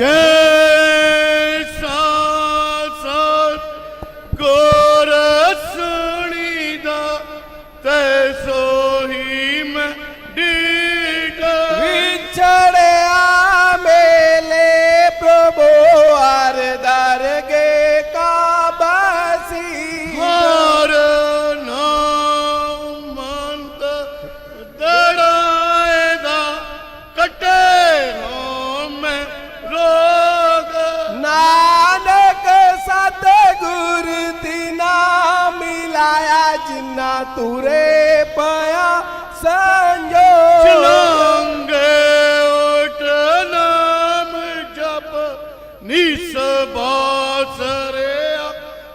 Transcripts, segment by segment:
ਜੈ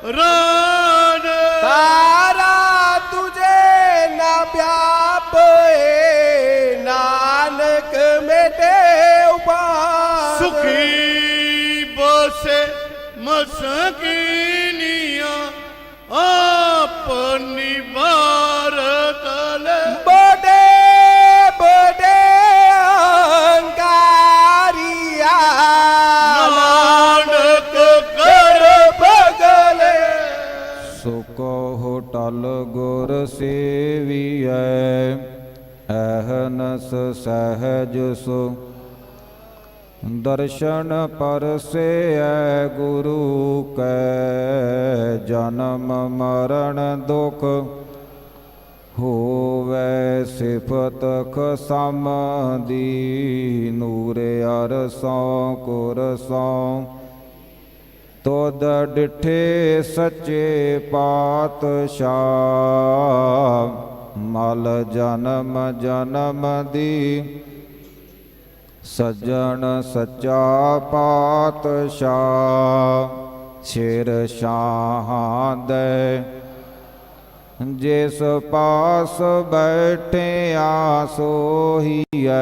Ra ਕਹੋ ਟਲ ਗੁਰ ਸੇਵੀਐ, ਅਹਨਸ ਸਹਜ ਸੋ। ਦਰਸ਼ਨ ਪਰਸੇਐ ਗੁਰੂ ਕੈ, ਜਨਮ ਮਰਨ ਦੁਖ ਹੋਵੈ ਸਿਫਤ ਖਸਮ ਦੀ। ਨੂਰ ਅਰਸੋਂ ਕੁਰਸੋਂ ਤੋਦ ਡਿਠੇ ਸੱਚੇ ਪਾਤਸ਼ਾਹ, ਮਲ ਜਨਮ ਜਨਮ ਦੀ ਸੱਜਣ ਸੱਚਾ ਪਾਤਸ਼ਾਹ ਛੇਰ ਸ਼ਾਹਾਂ ਦੇ। ਜਿਸ ਪਾਸ ਬੈਠਿਆ ਸੋਹੀਐ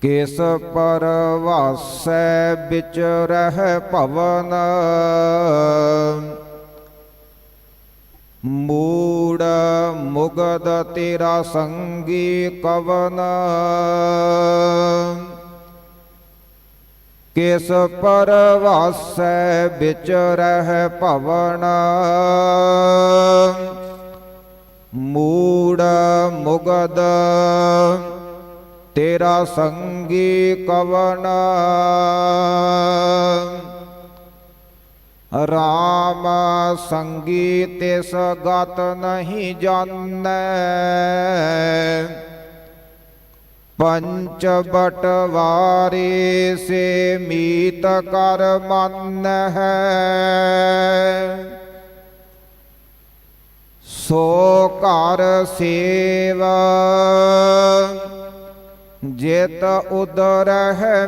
ਕਿਸ ਪਰਵਾਸੈ ਵਿਚ ਰਹਿ ਭਵਨ? ਮੂੜ ਮੁਗਦ ਤੇਰਾ ਸੰਗੀ ਕਵਨ। ਕਿਸ ਪਰਵਾਸੈ ਵਿਚ ਰਹਿ ਭਵਨ? ਮੂੜ ਮੁਗਦ ਤੇਰਾ ਸੰਗੀ ਕਵਨ ਰਾਮ ਸੰਗੀ ਤਿਸ ਗਤ ਨਹੀਂ ਜਾਣੈ। ਪੰਚ ਬਟਵਾਰੇ ਸੇ ਮੀਤ ਕਰ ਮੰਨ ਹੈ ਸੋ ਘਰ ਸੇਵਾ। ਜਿਤ ਉਦਰ ਹੈ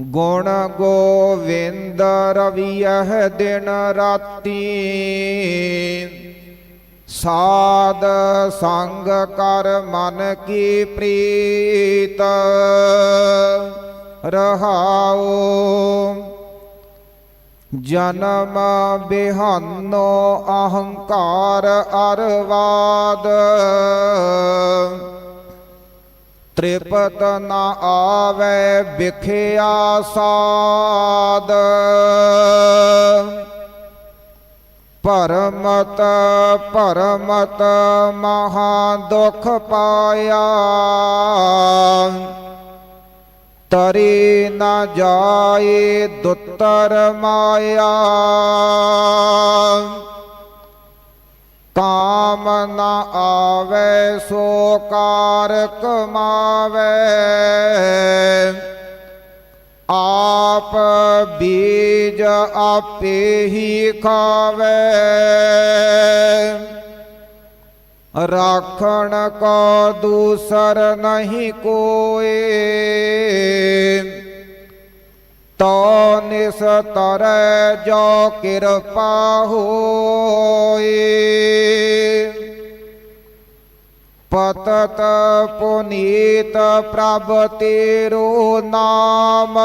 ਗੁਣ ਗੋਵਿੰਦ ਰਵਿਯਹ ਦਿਨ ਰਾਤੀ। ਸਾਧ ਸੰਗ ਕਰ ਮਨ ਕੀ ਪ੍ਰੀਤ, ਰਹਾਉ ਜਨਮ ਬਿਹਾਨੋ ਅਹੰਕਾਰ ਅਰਵਾਦ। ਤ੍ਰਿਪਤ ਨਾ ਆਵੇ ਵਿਖਿਆ ਸਾਦ। ਪਰਮਤ ਪਰਮਤ ਮਹਾ ਦੁਖ ਪਾਇਆ। ਤਰੀ ਨਾ ਜਾਏ, ਦੁੱਤਰ ਮਾਇਆ। ਕਾਮ ਨਾ ਆਵੇ, ਸੋ ਕਾਰ ਕਮਾਵੇ ਆਪ ਬੀਜ ਆਪੇ ਹੀ ਖਾਵੇ। ਰਾਖਣ ਕੋ ਦੂਸਰ ਨਹੀਂ ਕੋਏ। ਤੋ ਨਿਸ ਤਰੈ ਜੋ ਕਿਰਪਾ ਹੋਏ। ਪਤਤ ਪੁਨੀਤ ਪ੍ਰਭ ਤੇਰੋ ਨਾਮ।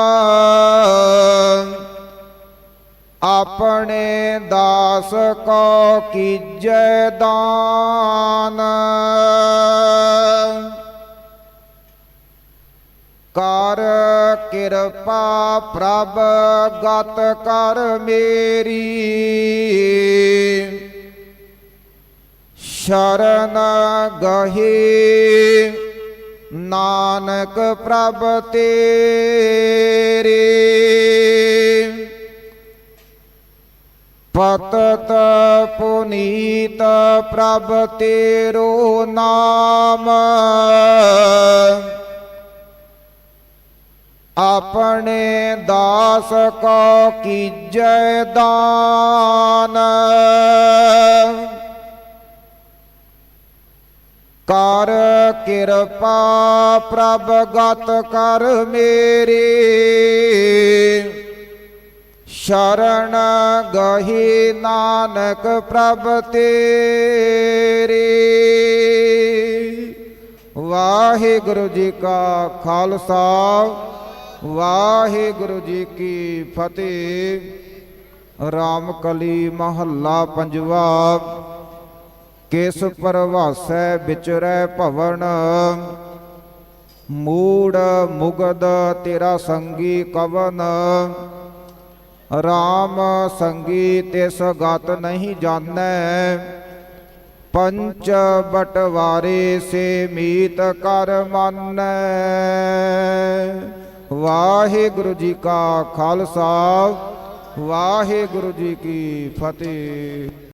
ਆਪਣੇ ਦਾਸ ਕੋ ਕੀਜੈ ਦਾਨ। ਕਰ ਕਿਰਪਾ ਪ੍ਰਭ ਗਤ ਕਰ ਮੇਰੀ। ਸ਼ਰਨ ਗਹੀ ਨਾਨਕ ਪ੍ਰਭ ਤੇ ਪਤਤ ਪੁਨੀਤ ਪ੍ਰਭ ਤੇਰੋ ਨਾਮ ਆਪਣੇ ਦਾਸ ਕੋ ਕੀਜੈ ਦਾਨ ਕਰ ਕਿਰਪਾ ਪ੍ਰਭ ਗਤ ਕਰ ਮੇਰੀ ਸ਼ਰਨ ਗਹੀ ਨਾਨਕ ਪ੍ਰਭ ਤੇਰੀ। ਵਾਹਿਗੁਰੂ ਜੀ ਕਾ ਖਾਲਸਾ, ਵਾਹਿਗੁਰੂ ਜੀ ਕੀ ਫਤਿਹ। ਰਾਮ ਕਲੀ ਮਹੱਲਾ ਪੰਜਵਾ, ਕਿਸ ਪਰਵਾਸੈ ਵਿਚਰੈ ਭਵਨ? ਮੂੜ ਮੁਗਦ ਤੇਰਾ ਸੰਗੀ ਕਵਨ? RAM ਸੰਗੀ ਤਿਸ ਗਤ ਨਹੀਂ ਜਾਣੈ। ਪੰਚ ਬਟਵਾਰੇ ਸੇ ਮੀਤ ਕਰ ਮੰਨੈ। ਵਾਹਿਗੁਰੂ ਜੀ ਕਾ ਖਾਲਸਾ, ਵਾਹਿਗੁਰੂ ਜੀ ਕੀ ਫਤਿਹ।